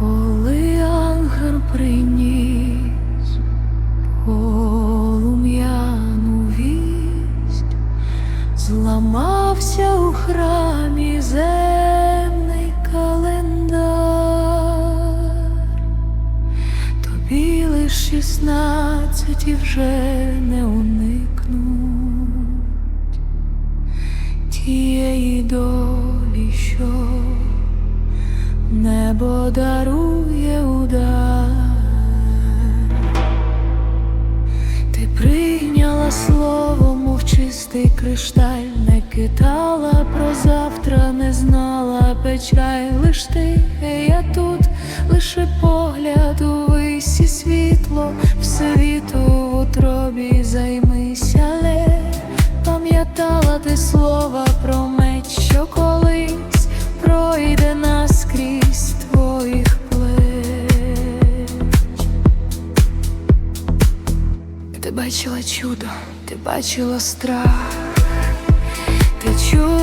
Коли ангел приніс полум'яну вість, зламався у храмі земний календар, тобі лиш шістнадцять і вже не уни. Долі, що небо дарує удар. Ти прийняла слово, мов чистий кришталь, не кидала про завтра, не знала печаль, лиш ти, я тут, лише погляд у висі світло, в світу в бачила чудо, ти бачила страх, ти чула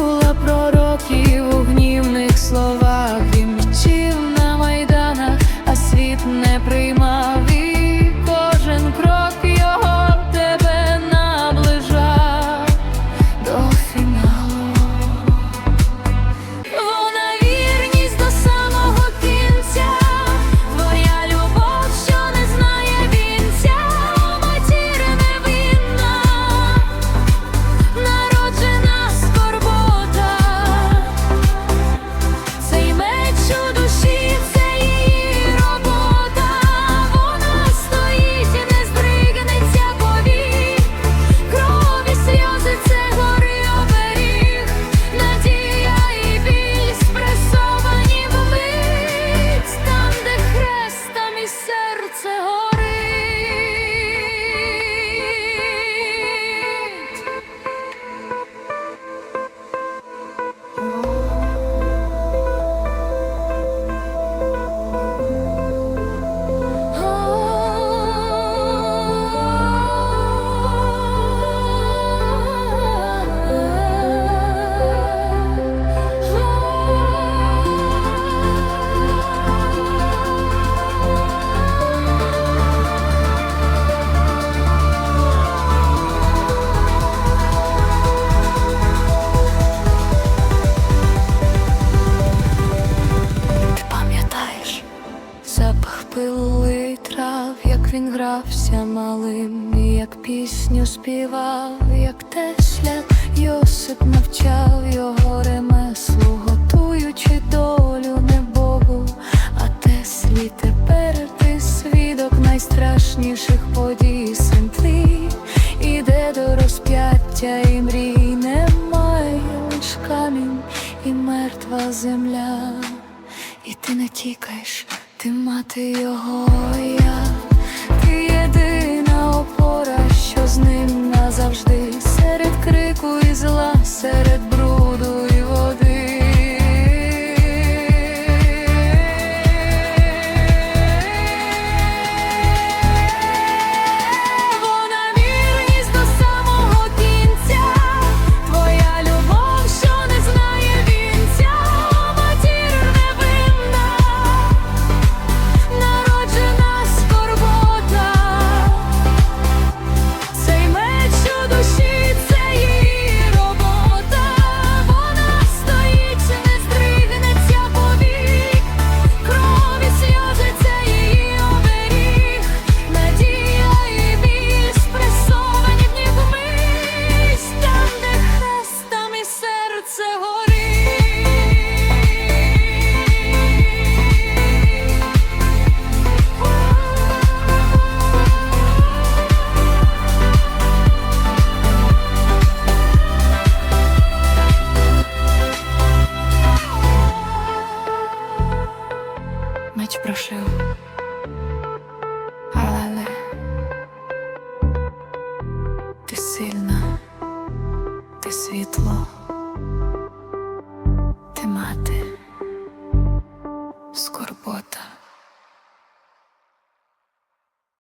пили трав, як він грався малим, як пісню співав, як тесля Йосип навчав його ремеслу, готуючи долю не Богу, а теслі тепер ти свідок найстрашніших подій. Син твій іде до розп'яття і мрій немає лиш камінь і мертва земля. І ти не тікаєш, ти мати його я, ти єдина опора, що з ним назавжди, серед крику і зла, серед Меч прошив, але ти сильна, ти світло,